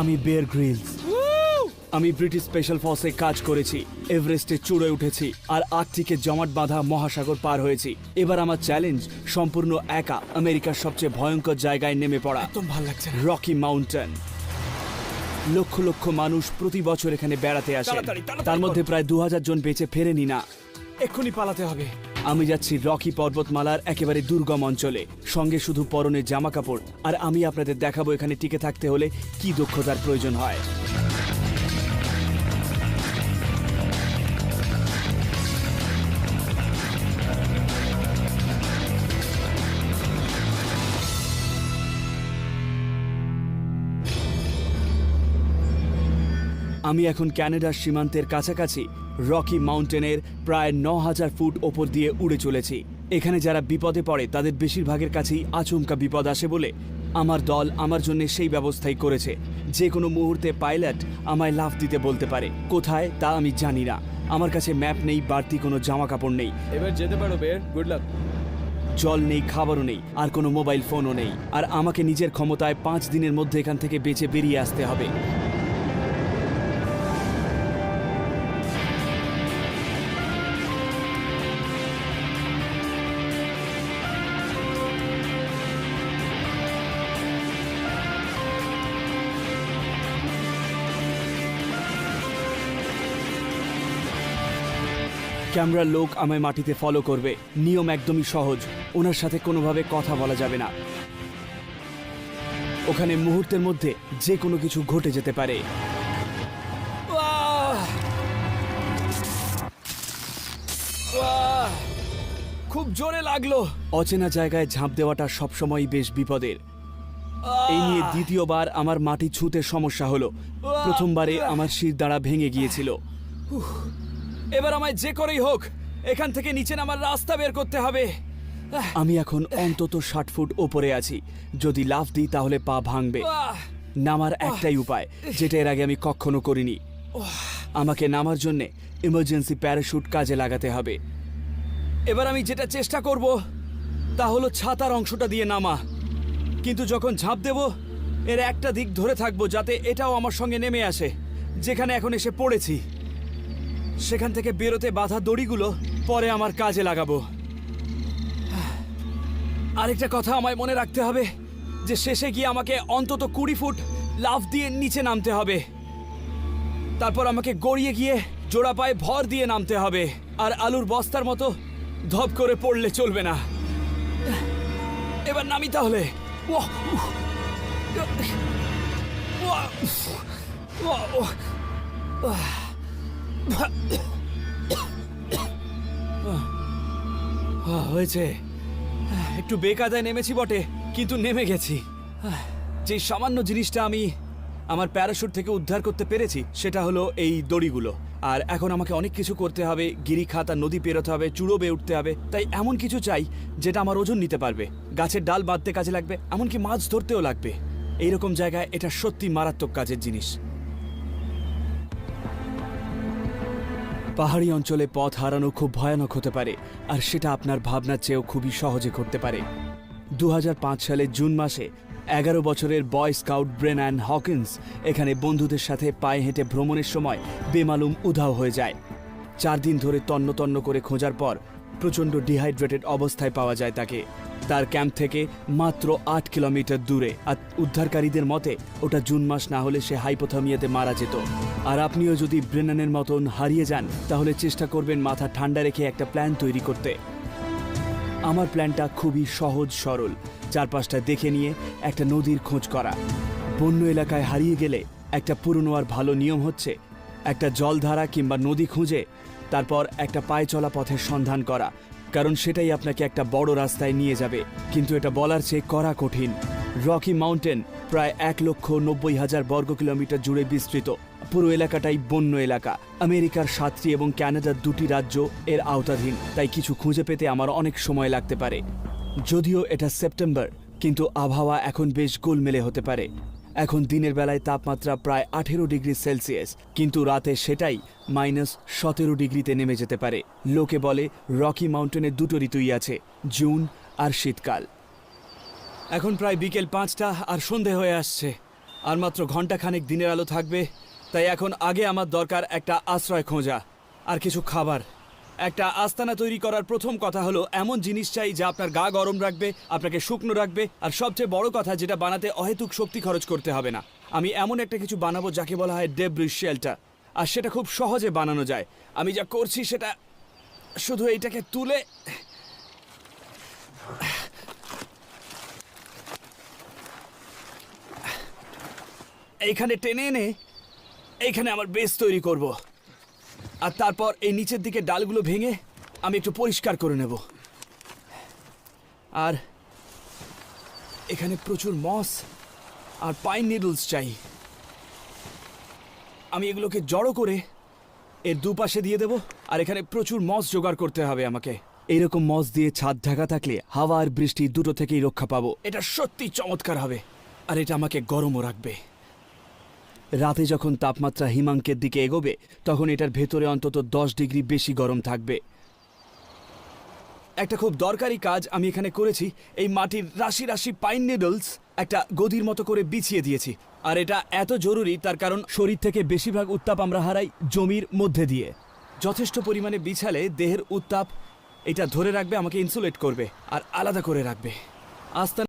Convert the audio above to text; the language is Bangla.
আমি বেয়ার গ্রিলস আমি ব্রিটিশ স্পেশাল ফোর্সে কাজ করেছি এভারেস্টে চূড়ে উঠেছি আর আর্কটিকে জমাট বাঁধা মহাসাগর পার হয়েছি। এবার আমার চ্যালেঞ্জ সম্পূর্ণ একা আমেরিকার সবচেয়ে ভয়ঙ্কর জায়গায় নেমে পড়া। একদম ভালো লাগছে রকি মাউন্টেন লক্ষ লক্ষ মানুষ প্রতি বছর এখানে বেড়াতে আসে। তাড়াতাড়ি, তাড়াতাড়ি তার মধ্যে প্রায় দু হাজার জন বেঁচে ফেরেনি না। এক্ষুনি পালাতে হবে। আমি যাচ্ছি রকি পর্বতমালার একেবারে দুর্গম অঞ্চলে। সঙ্গে শুধু পরনের জামা কাপড় আর আমি আপনাদের দেখাবো এখানে টিকে থাকতে হলে কি দক্ষতার প্রয়োজন হয়। আমি এখন ক্যানাডার সীমান্তের কাছাকাছি রকি মাউন্টেনের প্রায় ন হাজার ফুট ওপর দিয়ে উড়ে চলেছি। এখানে যারা বিপদে পড়ে তাদের বেশিরভাগের কাছেই আচমকা বিপদ আসে বলে আমার দল আমার জন্য সেই ব্যবস্থাই করেছে। যে কোনো মুহূর্তে পাইলট আমায় লাফ দিতে বলতে পারে। কোথায় তা আমি জানি না। আমার কাছে ম্যাপ নেই বাড়তি কোনো জামা কাপড় নেই। এবার যেতে পারো বের। গুড লাক জল নেই খাবারও নেই আর কোনো মোবাইল ফোনও নেই। আর আমাকে নিজের ক্ষমতায় পাঁচ দিনের মধ্যে এখান থেকে বেঁচে বেরিয়ে আসতে হবে। ক্যামেরার লোক আমায় মাটিতে ফলো করবে। নিয়ম একদমই সহজ। ওনার সাথে কোনোভাবে কথা বলা যাবে না। ওখানে মুহূর্তের মধ্যে যে কোনো কিছু ঘটে যেতে পারে! খুব জোরে লাগল। অচেনা জায়গায় ঝাঁপ দেওয়াটা সবসময় বেশ বিপদের। এই নিয়ে দ্বিতীয়বার আমার মাটি ছুঁতে সমস্যা হলো। প্রথমবারে আমার শির দ্বারা ভেঙে গিয়েছিল। এবার আমায় যে করেই হোক এখান থেকে নিচে নামার রাস্তা বের করতে হবে! আমি এখন অন্তত ষাট ফুট ওপরে আছি। যদি লাফ দিই তাহলে পা ভাঙবে। নামার একটাই উপায় যেটা এর আগে আমি কখনো করিনি। আমাকে নামার জন্যে ইমার্জেন্সি প্যারাশুট কাজে লাগাতে হবে। এবার আমি যেটা চেষ্টা করব তা হলো ছাতার অংশটা দিয়ে নামা। কিন্তু যখন ঝাঁপ দেব এর একটা দিক ধরে থাকব যাতে এটাও আমার সঙ্গে নেমে আসে যেখানে এখন এসে পড়েছি। সেখান থেকে বেরোতে বাধা দড়িগুলো পরে আমার কাজে লাগাবো। আরেকটা কথা আমায় মনে রাখতে হবে, যে শেষে গিয়ে আমাকে অন্তত কুড়ি ফুট লাফ দিয়ে নিচে নামতে হবে। তারপর আমাকে গড়িয়ে গিয়ে জোড়া পায়ে ভর দিয়ে নামতে হবে, আর আলুর বস্তার মতো ধপ করে পড়লে চলবে না। এবার নামি তাহলে! ওহ! হয়েছে। একটু বেকাদায় নেমেছি বটে, কিন্তু নেমে গেছি। যে সামান্য জিনিসটা আমি আমার প্যারাশুট থেকে উদ্ধার করতে পেরেছি, সেটা হলো এই দড়িগুলো। আর এখন আমাকে অনেক কিছু করতে হবে গিরিখাত আর নদী পেরোতে হবে, চূড়ো বেয়ে উঠতে হবে, তাই এমন কিছু চাই যেটা আমার ওজন নিতে পারবে। গাছের ডাল বাঁধতে কাজে লাগবে, এমনকি মাছ ধরতেও লাগবে। এইরকম জায়গায় এটা সত্যি মারাত্মক কাজের জিনিস। পাহাড়ি অঞ্চলে পথ হারানো খুব ভয়ানক হতে পারে, আর সেটা আপনার ভাবনার চেয়েও খুবই সহজে ঘটতে পারে। দু হাজার পাঁচ সালের জুন মাসে এগারো বছরের বয় স্কাউট অ্যান্ড হকিন্স এখানে বন্ধুদের সাথে পায়ে হেঁটে ভ্রমণের সময় বেমালুম উধাও হয়ে যায়। চার দিন ধরে তন্ন তন্ন করে খোঁজার পর প্রচণ্ড ডিহাইড্রেটেড অবস্থায় পাওয়া যায় তাকে। তার ক্যাম্প থেকে মাত্র আট কিলোমিটার দূরে। আর উদ্ধারকারীদের মতে, ওটা জুন মাস না হলে সে হাইপোথামিয়াতে মারা যেত। আর আপনিও যদি ব্রেনানের মতন হারিয়ে যান, তাহলে চেষ্টা করবেন মাথা ঠান্ডা রেখে একটা প্ল্যান তৈরি করতে। আমার প্ল্যানটা খুবই সহজ, সরল। চারপাশটা দেখে নিয়ে একটা নদীর খোঁজ করা। বন্য এলাকায় হারিয়ে গেলে একটা পুরনো আর ভালো নিয়ম হচ্ছে, একটা জলধারা কিংবা নদী খুঁজে তারপর একটা পায়ে চলা পথের সন্ধান করা, কারণ সেটাই আপনাকে একটা বড় রাস্তায় নিয়ে যাবে। কিন্তু এটা বলার চেয়ে করা কঠিন। রকি মাউন্টেন প্রায় এক লক্ষ নব্বই হাজার বর্গ কিলোমিটার জুড়ে বিস্তৃত। পুরো এলাকাটাই বন্য এলাকা। আমেরিকার সাতটি এবং ক্যানাডার দুটি রাজ্য এর আওতাধীন, তাই কিছু খুঁজে পেতে আমার অনেক সময় লাগতে পারে। যদিও এটা সেপ্টেম্বর, কিন্তু আবহাওয়া এখন বেশ গোলমেলে হতে পারে। এখন দিনের বেলায় তাপমাত্রা প্রায় আঠেরো ডিগ্রি সেলসিয়াস, কিন্তু রাতে সেটাই মাইনাস সতেরো ডিগ্রিতে নেমে যেতে পারে। লোকে বলে রকি মাউন্টেনে দুটো ঋতুই আছে, জুন আর শীতকাল। এখন প্রায় বিকেল পাঁচটা আর সন্ধে হয়ে আসছে। আর মাত্র ঘন্টাখানেক দিনের আলো থাকবে, তাই এখন আগে আমার দরকার একটা আশ্রয় খোঁজা আর কিছু খাবার। একটা আস্তানা তৈরি করার প্রথম কথা হলো, এমন জিনিস চাই যা আপনার গা গরম রাখবে, আপনাকে শুকনো রাখবে, আর সবচেয়ে বড় কথা যেটা বানাতে অহেতুক শক্তি খরচ করতে হবে না। আমি এমন একটা কিছু বানাবো যাকে বলা হয় ডেব্রিজ শেল্টার আর সেটা খুব সহজে বানানো যায়। আমি যা করছি সেটা শুধু এইটাকে তুলে এইখানে টেনে এনে এইখানে আমার বেস তৈরি করব। আর তারপর এই নিচের দিকে ডালগুলো ভেঙে আমি একটু পরিষ্কার করে নেব। আর এখানে প্রচুর মস আর পাইন নিডলস চাই। আমি এগুলোকে জড়ো করে এর দুপাশে দিয়ে দেব, আর এখানে প্রচুর মস জোগাড় করতে হবে আমাকে। এইরকম মস দিয়ে ছাদ ঢাকা থাকলে হাওয়া আর বৃষ্টি দুটো থেকেই রক্ষা পাবো। এটা সত্যি চমৎকার হবে, আর এটা আমাকে গরমও রাখবে। রাতে যখন তাপমাত্রা হিমাঙ্কের দিকে এগোবে, তখন এটার ভেতরে অন্তত দশ ডিগ্রি বেশি গরম থাকবে। একটা খুব দরকারি কাজ আমি এখানে করেছি, এই মাটির রাশি রাশি পাইন নিডলস একটা গদির মতো করে বিছিয়ে দিয়েছি। আর এটা এত জরুরি, তার কারণ শরীর থেকে বেশিরভাগ উত্তাপ আমরা হারাই জমির মধ্যে দিয়ে। যথেষ্ট পরিমাণে বিছালে দেহের উত্তাপ এটা ধরে রাখবে, আমাকে ইনসুলেট করবে, আর আলাদা করে রাখবে। আস্তে